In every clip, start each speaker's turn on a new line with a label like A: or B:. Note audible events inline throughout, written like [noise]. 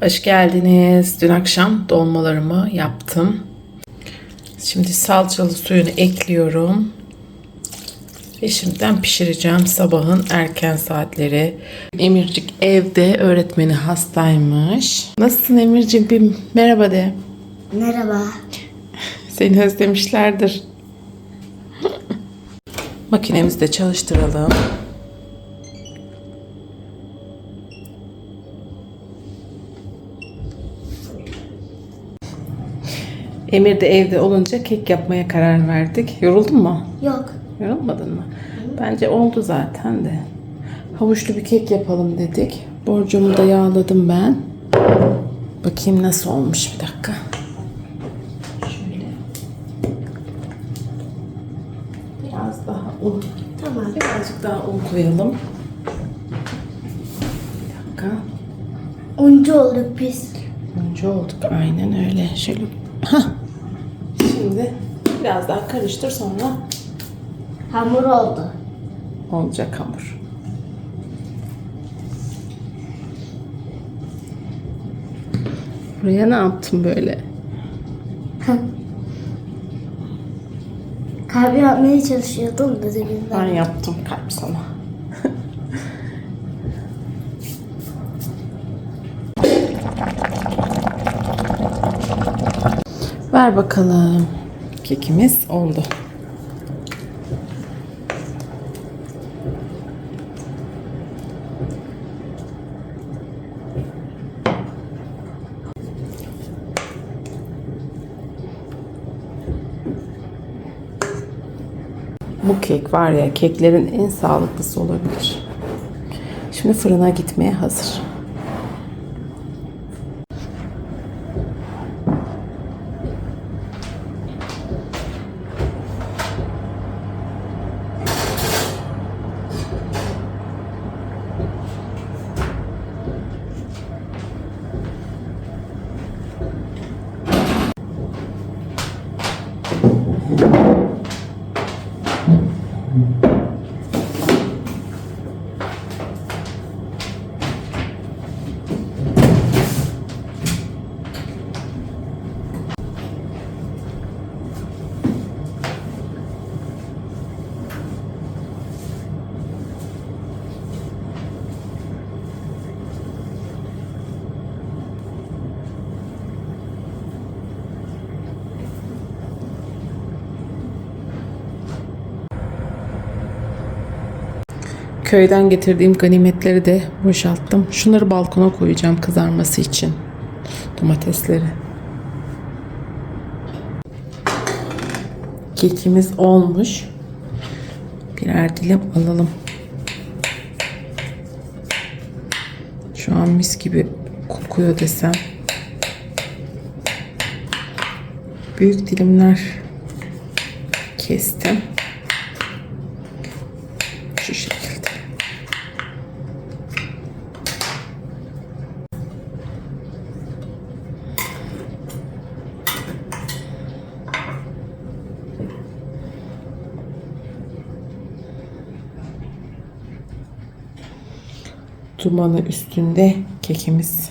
A: Hoş geldiniz. Dün akşam dolmalarımı yaptım. Şimdi salçalı suyunu ekliyorum. Ve şimdiden pişireceğim sabahın erken saatleri. Emircik evde öğretmeni hastaymış. Nasılsın Emircik? Bir merhaba de.
B: Merhaba.
A: Seni özlemişlerdir. Makinemizi de çalıştıralım. Emir de evde olunca kek yapmaya karar verdik. Yoruldun mu?
B: Yok.
A: Yorulmadın mı? Bence oldu zaten de. Havuçlu bir kek yapalım dedik. Borcumu da yağladım ben. Bakayım nasıl olmuş bir dakika. Şöyle. Biraz daha un.
B: Tamam.
A: Birazcık daha un koyalım. Bir dakika.
B: Oncu olduk biz.
A: Önce olduk. Aynen öyle. Şöyle. Hah. Biraz daha karıştır sonra
B: Hamur oldu.
A: olacak hamur. Buraya ne yaptın böyle? [laughs]
B: Kahve yapmaya çalışıyordum da demin
A: Ben
B: ben.
A: yaptım kalp sana. [laughs] Ver bakalım. Kekimiz oldu. Bu kek var ya keklerin en sağlıklısı olabilir. Şimdi fırına gitmeye hazır. Köyden getirdiğim ganimetleri de boşalttım. Şunları balkona koyacağım kızarması için. Domatesleri. Kekimiz olmuş. Birer dilim alalım. Şu an mis gibi kokuyor desem. Büyük dilimler kestim. Şu şekilde. Dumanı üstünde kekimiz.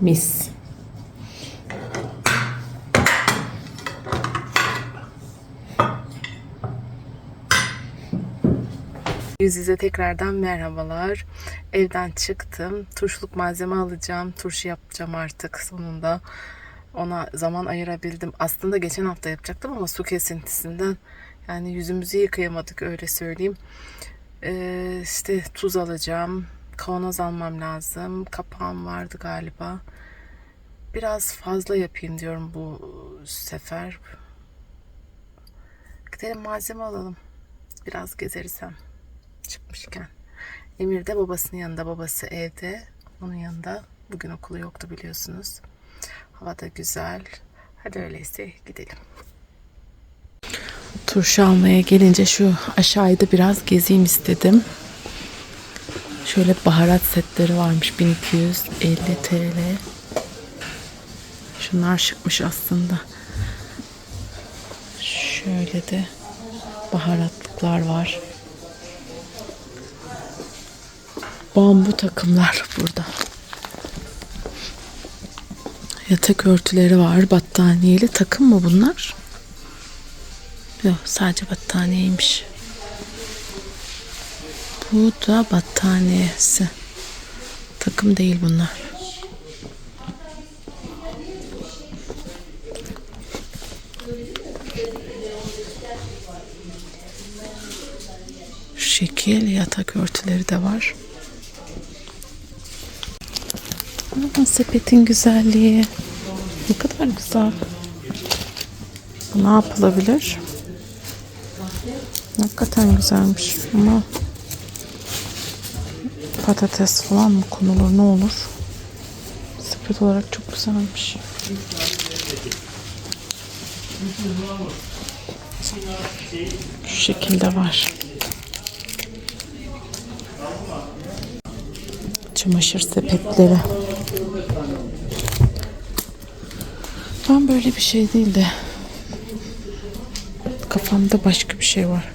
A: Mis. Yüz yüze tekrardan merhabalar. Evden çıktım. Turşuluk malzeme alacağım. Turşu yapacağım artık sonunda. Ona zaman ayırabildim. Aslında geçen hafta yapacaktım ama su kesintisinden yani yüzümüzü yıkayamadık öyle söyleyeyim. Ee, işte tuz alacağım. Kavanoz almam lazım. Kapağım vardı galiba. Biraz fazla yapayım diyorum bu sefer. Gidelim malzeme alalım. Biraz gezeriz hem çıkmışken. Emir de babasının yanında. Babası evde. Onun yanında. Bugün okulu yoktu biliyorsunuz. Hava da güzel. Hadi öyleyse gidelim. Turşu almaya gelince şu aşağıda biraz gezeyim istedim. Şöyle baharat setleri varmış 1250 TL. Şunlar şıkmış aslında. Şöyle de baharatlıklar var. Bambu takımlar burada. Yatak örtüleri var. Battaniyeli takım mı bunlar? Yok sadece battaniyeymiş. Bu da battaniyesi. Takım değil bunlar. Şu şekil yatak örtüleri de var. Aa, sepetin güzelliği. Ne kadar güzel. Ne yapılabilir? Hakikaten güzelmiş ama patates falan mı konulur ne olur? Sepet olarak çok güzelmiş. Şu şekilde var. Çamaşır sepetleri. Ben böyle bir şey değil de kafamda başka bir şey var.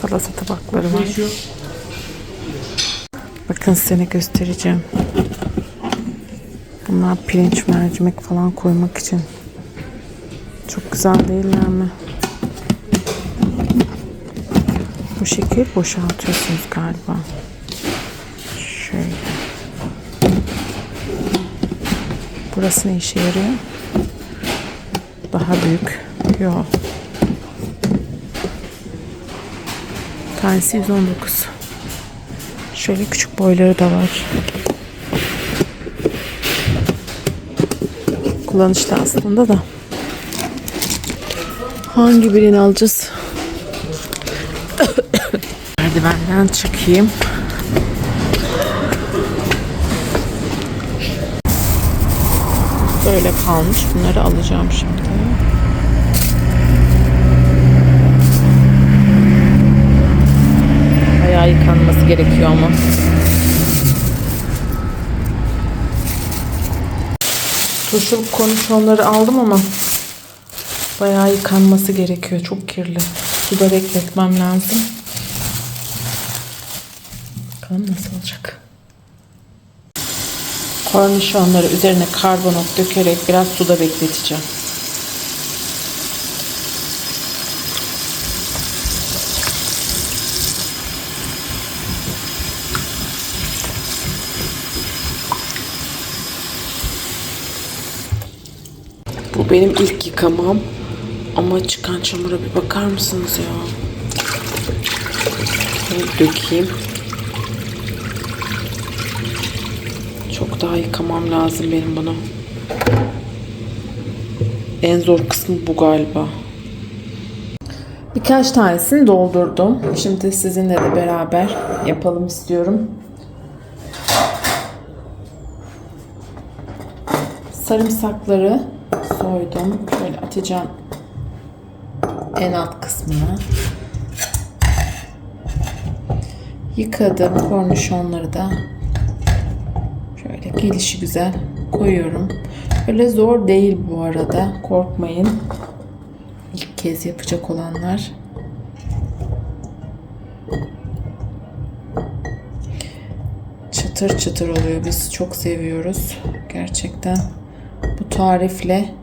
A: Salata tabakları var. Bakın size göstereceğim. Bunlar pirinç mercimek falan koymak için. Çok güzel değiller mi? Bu şekil boşaltıyorsunuz galiba. Şöyle. Burası ne işe yarıyor? Daha büyük. Yok. Tanesi 119. Şöyle küçük boyları da var. Kullanışlı aslında da. Hangi birini alacağız? [coughs] Merdivenden çıkayım. Böyle kalmış. Bunları alacağım şimdi. Bayağı yıkanması gerekiyor ama. Turşuluk konuşanları aldım ama bayağı yıkanması gerekiyor. Çok kirli. Suda bekletmem lazım. Bakalım nasıl olacak. Kornişonları üzerine karbonat dökerek biraz suda bekleteceğim. Bu benim ilk yıkamam. Ama çıkan çamura bir bakar mısınız ya? Dökeyim. Daha yıkamam lazım benim bunu. En zor kısmı bu galiba. Birkaç tanesini doldurdum. Şimdi sizinle de beraber yapalım istiyorum. Sarımsakları soydum. Şöyle atacağım en alt kısmına. Yıkadım kornişonları da şöyle gelişi güzel koyuyorum. Öyle zor değil bu arada. Korkmayın. İlk kez yapacak olanlar. Çıtır çıtır oluyor. Biz çok seviyoruz. Gerçekten bu tarifle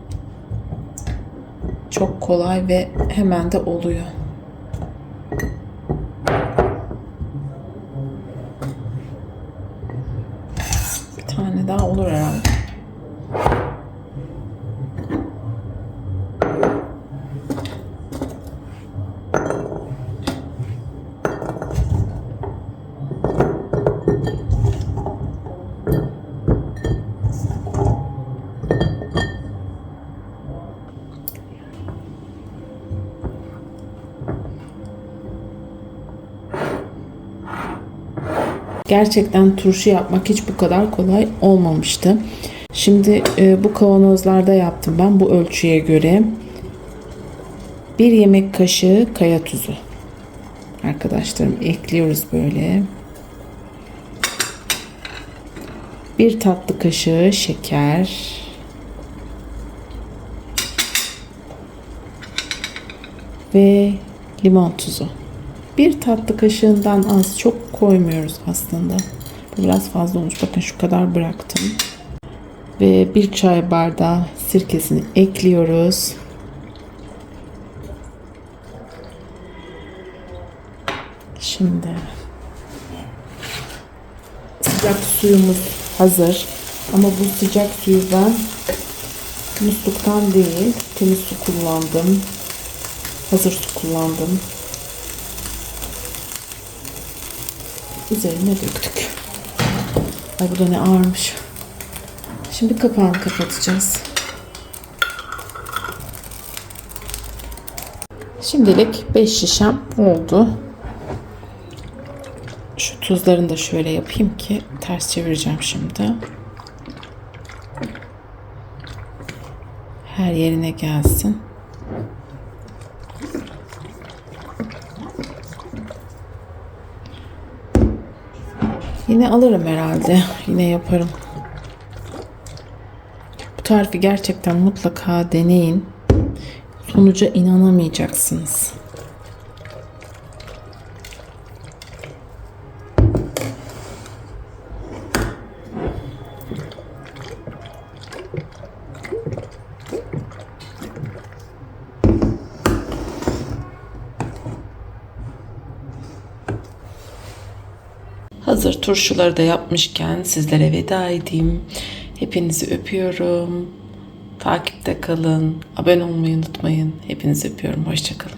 A: çok kolay ve hemen de oluyor. Gerçekten turşu yapmak hiç bu kadar kolay olmamıştı. Şimdi e, bu kavanozlarda yaptım ben bu ölçüye göre. 1 yemek kaşığı kaya tuzu. Arkadaşlarım ekliyoruz böyle. 1 tatlı kaşığı şeker. Ve limon tuzu. Bir tatlı kaşığından az çok koymuyoruz aslında. Bu biraz fazla olmuş. Bakın şu kadar bıraktım. Ve bir çay bardağı sirkesini ekliyoruz. Şimdi sıcak suyumuz hazır. Ama bu sıcak suyu ben musluktan değil temiz su kullandım. Hazır su kullandım. Üzerine döktük. Ay bu da ne ağırmış. Şimdi kapağını kapatacağız. Şimdilik 5 şişem oldu. Şu tuzlarını da şöyle yapayım ki ters çevireceğim şimdi. Her yerine gelsin. Yine alırım herhalde. Yine yaparım. Bu tarifi gerçekten mutlaka deneyin. Sonuca inanamayacaksınız. Hazır turşuları da yapmışken sizlere veda edeyim. Hepinizi öpüyorum. Takipte kalın. Abone olmayı unutmayın. Hepinizi öpüyorum. Hoşçakalın.